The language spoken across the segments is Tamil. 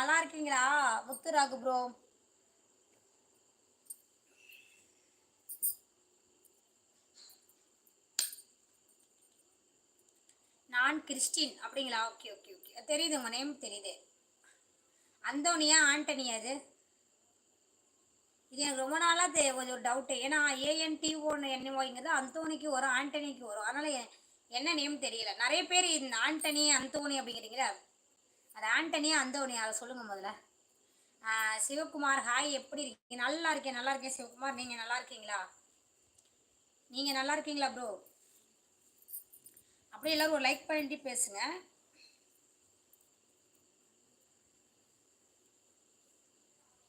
நல்லா இருக்கீங்களா முத்துராகு ப்ரோ நான் கிறிஸ்டின். அப்படிங்களா? Okay okay okay. தெரியுது உங்கள் நேம் தெரியுது. அந்தோனியா ஆண்டனியா அது? இது எனக்கு ரொம்ப நாளாக தெ கொஞ்சம் ஒரு டவுட்டு ஏன்னா ஏஎன்டி ஒன்று என்னவோங்கிறது அந்தோனிக்கு வரும் ஆண்டனிக்கு வரும். அதனால் என்ன நேம் தெரியல. நிறைய பேர் இந்த ஆண்டனி அந்தோனி அப்படிங்கிறீங்களா. அது ஆண்டனியா அந்தோனியா அதை சொல்லுங்கள் முதல்ல. சிவகுமார் ஹாய் எப்படி இருக்கீங்க? நல்லா இருக்கேன் நல்லா இருக்கேன் சிவகுமார். நீங்கள் நல்லா இருக்கீங்களா? நீங்கள் நல்லா இருக்கீங்களா ப்ரோ அப்படியே எல்லாரும் ஒரு லைக் பண்ணிட்டு பேசுங்க.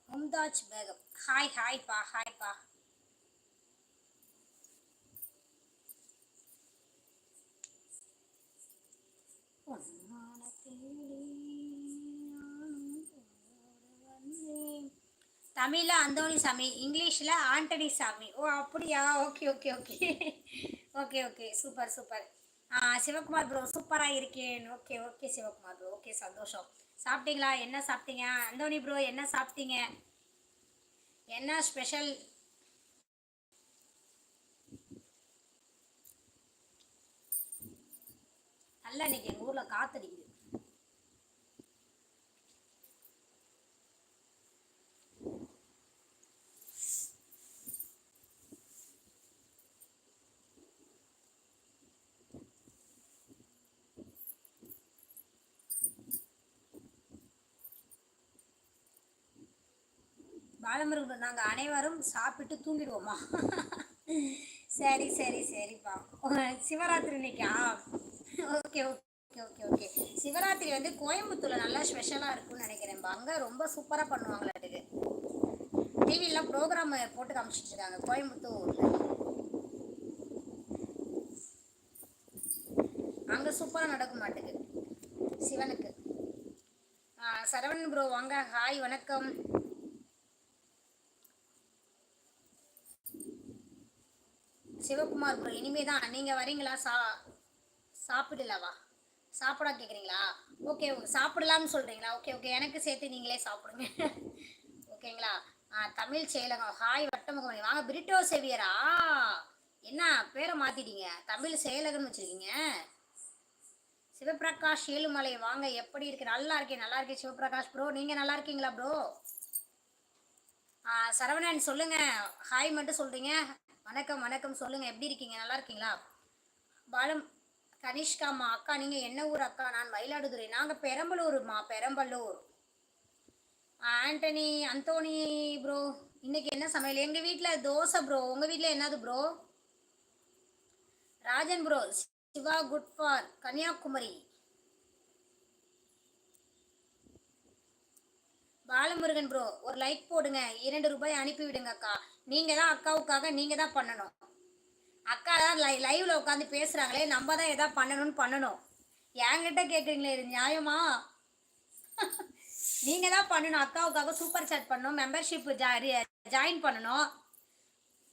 மும்தாஜ் பேகம். ஹாய் ஹாய்ப்பா ஹாய்ப்பா பொன்னான தமிழில் அந்தோணி சாமி இங்கிலீஷில் ஆண்டனி சாமி. ஓ அப்படியா? Okay okay okay. Okay okay. Super super. Sivakumar bro சூப்பராக இருக்கேன். Okay okay Sivakumar bro okay சந்தோஷம். சாப்பிட்டீங்களா? என்ன சாப்பிட்டீங்க? அந்தோணி ப்ரோ என்ன சாப்பிட்டீங்க? என்ன ஸ்பெஷல் நல்லா இன்னைக்கு எங்கள் ஊரில் காத்தடிக்குது. பாலமுருகன் நாங்கள் அனைவரும் சாப்பிட்டு தூங்கிடுவோமா சரி சரி சரிப்பா. சிவராத்திரி இன்னைக்கா? Okay okay okay okay. Shivaratri வந்து கோயம்புத்தூர்ல நல்லா ஸ்பெஷலாக இருக்கும்னு நினைக்கிறேன்ப்பா அங்கே ரொம்ப சூப்பராக பண்ணுவாங்களாட்டுக்கு டிவிலாம் ப்ரோக்ராம் போட்டு காமிச்சிட்டு இருக்காங்க கோயம்புத்தூர்ல. அங்கே சூப்பராக நடக்க மாட்டுக்கு. சிவனுக்கு. சரவணன் ப்ரோ வாங்க. ஹாய் வணக்கம். சிவகுமார் ப்ரோ இனிமே தான் நீங்கள் வரீங்களா? சா சாப்பிடலவா? சாப்பிட கேட்குறீங்களா ஓகே சாப்பிடலாம்னு சொல்கிறீங்களா ஓகே ஓகே எனக்கு சேர்த்து நீங்களே சாப்பிடுங்க. ஓகேங்களா ஆ தமிழ் செயலகம். ஹாய் வட்டமுகமணி. வாங்க பிரிட்டோ செவியரா என்ன பேரை மாற்றிட்டீங்க தமிழ் செயலகம்னு வச்சுருக்கீங்க. சிவபிரகாஷ் ஏழுமலை. வாங்க எப்படி இருக்கு? நல்லா இருக்கேன் நல்லா இருக்கேன் சிவபிரகாஷ் ப்ரோ நீங்கள் நல்லா இருக்கீங்களா ப்ரோ சரவணன் சொல்லுங்க. ஹாய் மட்டும் சொல்றீங்க. வணக்கம் வணக்கம். சொல்லுங்க எப்படி இருக்கீங்க? நல்லா இருக்கீங்களா? பாலம் கனிஷ்காம்மா அக்கா நீங்க என்ன ஊர் அக்கா? நான் மயிலாடுதுறை. நாங்க பெரம்பலூர்மா பெரம்பலூர். ஆண்டனி அந்தோனி ப்ரோ இன்னைக்கு என்ன சமையல்? எங்க வீட்டில் தோசை ப்ரோ உங்க வீட்டில் என்னது bro Rajan bro Siva good for Kanniyakumari. Balamurugan bro ஒரு லைக் போடுங்க. இரண்டு ரூபாய் அனுப்பி விடுங்க அக்கா. நீங்க தான் அக்காவுக்காக நீங்க தான் பண்ணணும். அக்கா தான் லை லைவ்ல உட்காந்து பேசுறாங்களே நம்ம தான் எதாவது பண்ணணும்னு பண்ணணும். என்கிட்ட கேட்குறீங்களே இது நியாயமா? நீங்க தான் பண்ணணும். அக்காவுக்காக சூப்பர் சாட் பண்ணணும். மெம்பர்ஷிப் ஜாயின் பண்ணணும்.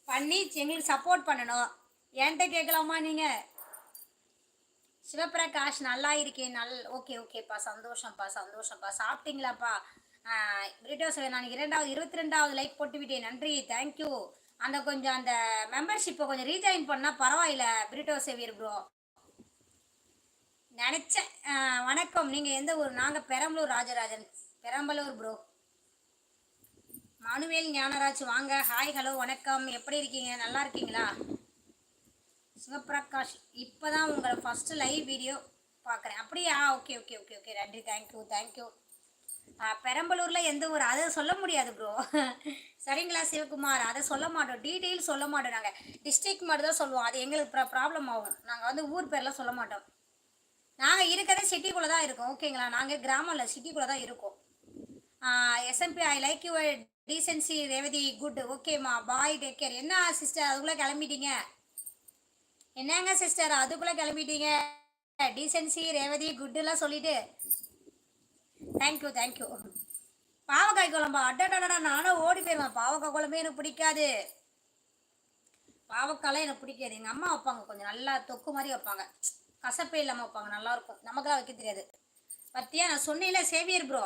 பண்ணி எங்களுக்கு சப்போர்ட் பண்ணணும். என்கிட்ட கேட்கலாமா நீங்க? சிவபிரகாஷ் நல்லா இருக்கேன். நல் ஓகே ஓகேப்பா சந்தோஷம்ப்பா சந்தோஷம்ப்பா சாப்பிட்டீங்களாப்பா? பிரிட்டோ நான் இரண்டாவது இருபத்தி ரெண்டாவது லைக் போட்டு விட்டேன் நன்றி தேங்க்யூ அந்த கொஞ்சம் அந்த மெம்பர்ஷிப்பை கொஞ்சம் ரீஜாயின் பண்ணால் பரவாயில்ல பிரிட்டோ சேவியர் ப்ரோ நினச்சேன். வணக்கம். நீங்கள் எந்த ஊர்? நாங்கள் பெரம்பலூர் ராஜராஜன். பெரம்பலூர் ப்ரோ மனுவேல் ஞானராஜ் வாங்க. ஹாய் ஹலோ வணக்கம். எப்படி இருக்கீங்க? நல்லா இருக்கீங்களா? சிவபிரகாஷ் இப்போ தான் உங்களை ஃபஸ்ட்டு லைவ் வீடியோ பார்க்குறேன். அப்படியா? ஓகே ஓகே ஓகே ஓகே நன்றி. தேங்க்யூ தேங்க்யூ பெரம்பலூரில் எந்த ஊர்? அதை சொல்ல முடியாது ப்ரோ சரிங்களா சிவகுமார்? அதை சொல்ல மாட்டோம். டீட்டெயில் சொல்ல மாட்டோம் நாங்கள் டிஸ்ட்ரிக்ட் மட்டும் தான் சொல்லுவோம். அது எங்களுக்கு ப்ராப்ளம் ஆகும். நாங்கள் வந்து ஊர் பேர்லாம் சொல்ல மாட்டோம். நாங்கள் இருக்கிறதே சிட்டிக்குள்ளே தான் இருக்கோம். ஓகேங்களா நாங்கள் கிராமம் இல்லை சிட்டிக்குள்ளே தான் இருக்கோம். SMP I like you decency Revathi good ஓகேம்மா பாய் டேக் கேர் என்ன சிஸ்டர் அதுக்குள்ளே கிளம்பிட்டீங்க. என்னங்க சிஸ்டர் அதுக்குள்ளே கிளம்பிட்டீங்க. டீசென்சி ரேவதி குட்டுலாம் சொல்லிட்டு. தேங்க்யூ தேங்க்யூ பாவக்காய் குழம்பா அடடடடா நானும் ஓடி போயிடுவேன் பாவக்காய் குழம்பே? எனக்கு பிடிக்காது பாவக்காய்லாம் எனக்கு பிடிக்காது எங்கள் அம்மா வைப்பாங்க கொஞ்சம் நல்லா தொக்கு மாதிரி வைப்பாங்க கசப்பே இல்லாமல் வைப்பாங்க நல்லாயிருக்கும் நமக்கெல்லாம் வைக்க தெரியாது பத்தியா நான் சொன்னேன்ல சேவியர் ப்ரோ